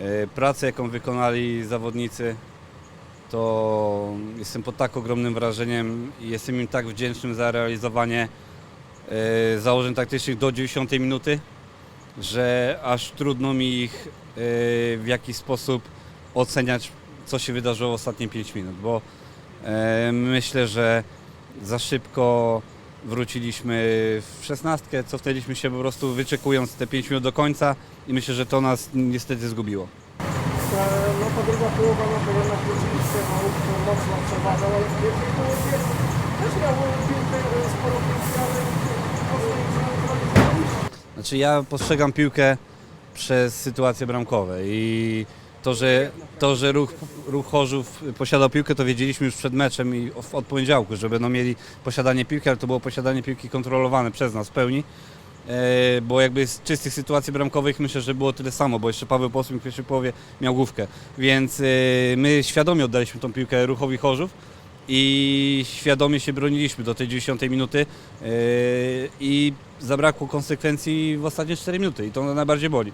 E, Pracę, jaką wykonali zawodnicy, to jestem pod tak ogromnym wrażeniem i jestem im tak wdzięczny za realizowanie e, założeń taktycznych do 90 minuty, że aż trudno mi ich e, w jakiś sposób oceniać, co się wydarzyło w ostatnie 5 minut, bo myślę, że za szybko wróciliśmy w szesnastkę, cofnęliśmy się po prostu wyczekując te 5 minut do końca i myślę, że to nas niestety zgubiło. No ta druga połowa, no to jednak rzeczywiście no, mocno przeważał, ale w pierwszej połowie też piłkę, e, sporo piłki, ale mocno nie neutralizował. Znaczy ja postrzegam piłkę przez sytuacje bramkowe i to, że, to, że ruch, ruch Chorzów posiadał piłkę, to wiedzieliśmy już przed meczem i od- poniedziałku, że będą mieli posiadanie piłki, ale to było posiadanie piłki kontrolowane przez nas w pełni. E, bo jakby z czystych sytuacji bramkowych myślę, że było tyle samo, bo jeszcze Paweł Posłym w pierwszej połowie miał główkę. Więc e, my świadomie oddaliśmy tą piłkę ruchowi Chorzów i świadomie się broniliśmy do tej 90 minuty e, i zabrakło konsekwencji w ostatnie 4 minuty i to najbardziej boli.